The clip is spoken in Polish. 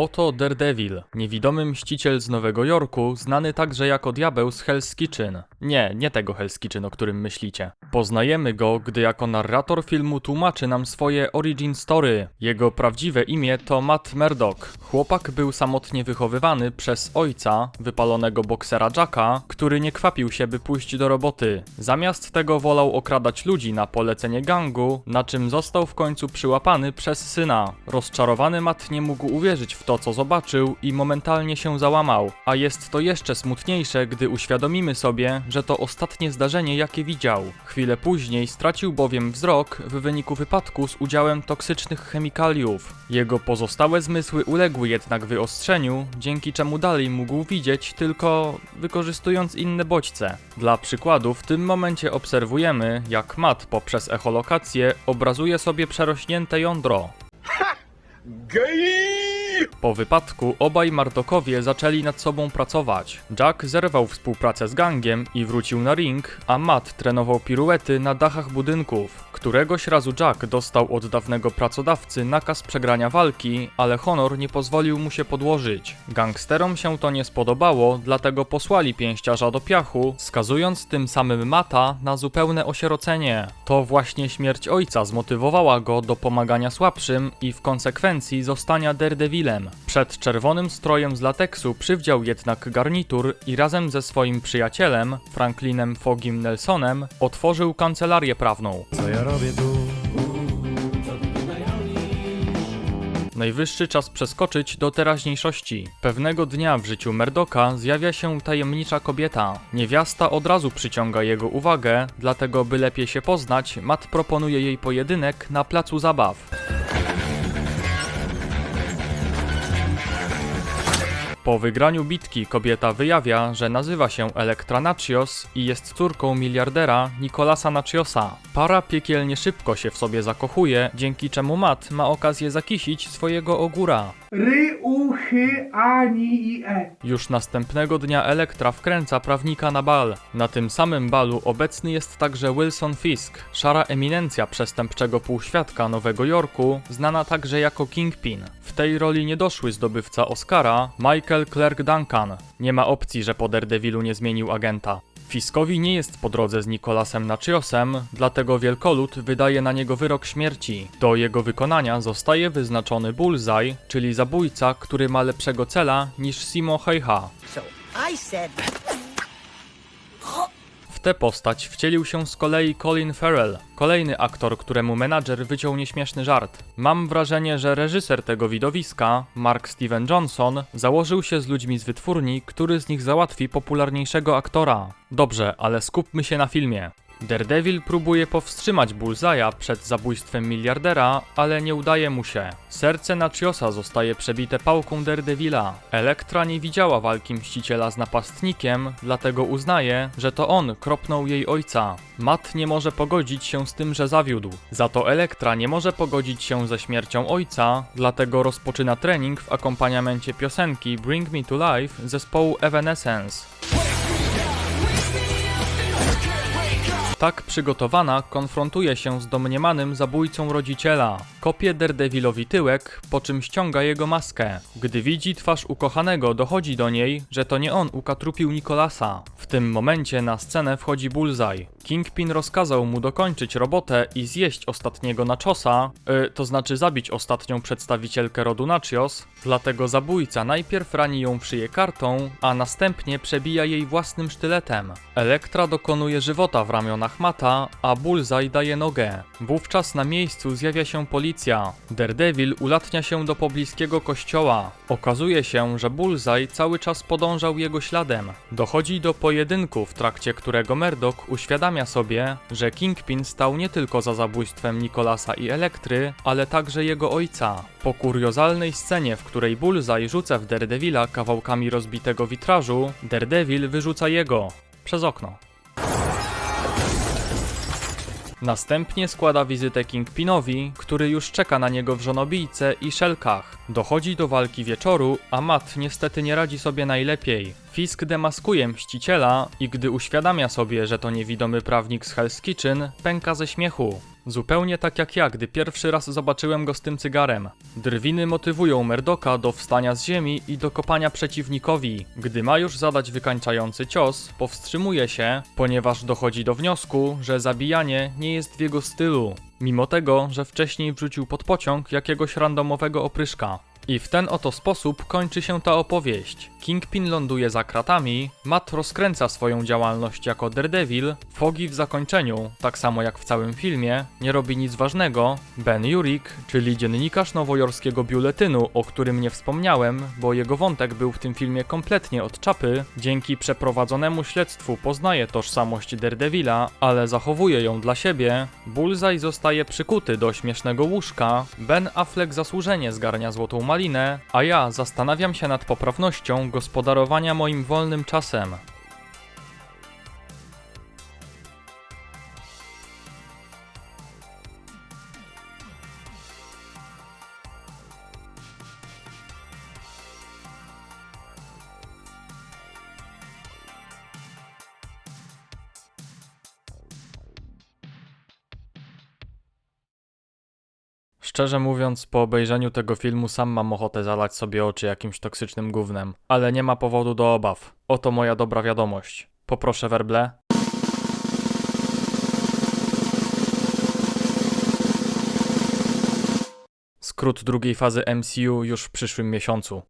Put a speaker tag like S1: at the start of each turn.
S1: Oto Daredevil, niewidomy mściciel z Nowego Jorku, znany także jako diabeł z Hell's Kitchen. Nie, nie tego Hell's Kitchen, o którym myślicie. Poznajemy go, gdy jako narrator filmu tłumaczy nam swoje origin story. Jego prawdziwe imię to Matt Murdock. Chłopak był samotnie wychowywany przez ojca, wypalonego boksera Jacka, który nie kwapił się, by pójść do roboty. Zamiast tego wolał okradać ludzi na polecenie gangu, na czym został w końcu przyłapany przez syna. Rozczarowany Matt nie mógł uwierzyć w to, co zobaczył i momentalnie się załamał. A jest to jeszcze smutniejsze, gdy uświadomimy sobie, że to ostatnie zdarzenie, jakie widział. Chwilę później stracił bowiem wzrok w wyniku wypadku z udziałem toksycznych chemikaliów. Jego pozostałe zmysły uległy jednak wyostrzeniu, dzięki czemu dalej mógł widzieć, tylko wykorzystując inne bodźce. Dla przykładu, w tym momencie obserwujemy, jak Matt poprzez echolokację obrazuje sobie przerośnięte jądro. Po wypadku obaj Mardokowie zaczęli nad sobą pracować. Jack zerwał współpracę z gangiem i wrócił na ring, a Matt trenował piruety na dachach budynków. Któregoś razu Jack dostał od dawnego pracodawcy nakaz przegrania walki, ale honor nie pozwolił mu się podłożyć. Gangsterom się to nie spodobało, dlatego posłali pięściarza do piachu, skazując tym samym Mata na zupełne osierocenie. To właśnie śmierć ojca zmotywowała go do pomagania słabszym i w konsekwencji zostania Daredevilem. Przed czerwonym strojem z lateksu przywdział jednak garnitur i razem ze swoim przyjacielem, Franklinem Fogim Nelsonem, otworzył kancelarię prawną.
S2: Co ja robię tu?
S1: Najwyższy czas przeskoczyć do teraźniejszości. Pewnego dnia w życiu Merdoka zjawia się tajemnicza kobieta. Niewiasta od razu przyciąga jego uwagę, dlatego by lepiej się poznać, Matt proponuje jej pojedynek na placu zabaw. Po wygraniu bitki kobieta wyjawia, że nazywa się Elektra Nachios i jest córką miliardera Nicolasa Nachiosa. Para piekielnie szybko się w sobie zakochuje, dzięki czemu Matt ma okazję zakisić swojego ogóra.
S3: Ry, u, chy, ani i e.
S1: Już następnego dnia Elektra wkręca prawnika na bal. Na tym samym balu obecny jest także Wilson Fisk, szara eminencja przestępczego półświadka Nowego Jorku, znana także jako Kingpin. W tej roli niedoszły zdobywca Oscara, Michael Clark Duncan. Nie ma opcji, że po Daredevilu nie zmienił agenta. Fiskowi nie jest po drodze z Nicolasem Nachiosem, dlatego Wielkolud wydaje na niego wyrok śmierci. Do jego wykonania zostaje wyznaczony Bullseye, czyli zabójca, który ma lepszego cela niż Simo Heiha.
S4: So I said,
S1: W tę postać wcielił się z kolei Colin Farrell, kolejny aktor, któremu menadżer wyciął nieśmieszny żart. Mam wrażenie, że reżyser tego widowiska, Mark Steven Johnson, założył się z ludźmi z wytwórni, który z nich załatwi popularniejszego aktora. Dobrze, ale skupmy się na filmie. Daredevil próbuje powstrzymać Bullseye'a przed zabójstwem miliardera, ale nie udaje mu się. Serce Nachiosa zostaje przebite pałką Daredevila. Elektra nie widziała walki Mściciela z napastnikiem, dlatego uznaje, że to on kropnął jej ojca. Matt nie może pogodzić się z tym, że zawiódł. Za to Elektra nie może pogodzić się ze śmiercią ojca, dlatego rozpoczyna trening w akompaniamencie piosenki Bring Me To Life zespołu Evanescence. Tak przygotowana konfrontuje się z domniemanym zabójcą rodziciela. Kopie Daredevilowi tyłek, po czym ściąga jego maskę. Gdy widzi twarz ukochanego, dochodzi do niej, że to nie on ukatrupił Nicolasa. W tym momencie na scenę wchodzi Bullseye. Kingpin rozkazał mu dokończyć robotę i zjeść ostatniego Nachosa, y, to znaczy zabić ostatnią przedstawicielkę rodu Nachios, dlatego zabójca najpierw rani ją w szyję kartą, a następnie przebija jej własnym sztyletem. Elektra dokonuje żywota w ramionach Mata, a Bullseye daje nogę. Wówczas na miejscu zjawia się policja. Daredevil ulatnia się do pobliskiego kościoła. Okazuje się, że Bullseye cały czas podążał jego śladem. Dochodzi do pojedynku, w trakcie którego Murdoch uświadamia sobie, że Kingpin stał nie tylko za zabójstwem Nicolasa i Elektry, ale także jego ojca. Po kuriozalnej scenie, w której Bullseye rzuca w Daredevila kawałkami rozbitego witrażu, Daredevil wyrzuca jego przez okno. Następnie składa wizytę Kingpinowi, który już czeka na niego w żonobijce i szelkach. Dochodzi do walki wieczoru, a Matt niestety nie radzi sobie najlepiej. Fisk demaskuje mściciela i gdy uświadamia sobie, że to niewidomy prawnik z Hell's Kitchen, pęka ze śmiechu. Zupełnie tak jak ja, gdy pierwszy raz zobaczyłem go z tym cygarem. Drwiny motywują Merdoka do wstania z ziemi i do kopania przeciwnikowi. Gdy ma już zadać wykańczający cios, powstrzymuje się, ponieważ dochodzi do wniosku, że zabijanie nie jest w jego stylu. Mimo tego, że wcześniej wrzucił pod pociąg jakiegoś randomowego opryszka. I w ten oto sposób kończy się ta opowieść. Kingpin ląduje za kratami, Matt rozkręca swoją działalność jako Daredevil, Foggy w zakończeniu, tak samo jak w całym filmie, nie robi nic ważnego, Ben Yurik, czyli dziennikarz nowojorskiego biuletynu, o którym nie wspomniałem, bo jego wątek był w tym filmie kompletnie od czapy, dzięki przeprowadzonemu śledztwu poznaje tożsamość Daredevila, ale zachowuje ją dla siebie, Bullseye zostaje przykuty do śmiesznego łóżka, Ben Affleck zasłużenie zgarnia złotą malinę, a ja zastanawiam się nad poprawnością gospodarowania moim wolnym czasem. Szczerze mówiąc, po obejrzeniu tego filmu sam mam ochotę zalać sobie oczy jakimś toksycznym gównem, ale nie ma powodu do obaw. Oto moja dobra wiadomość. Poproszę werble. Skrót drugiej fazy MCU już w przyszłym miesiącu.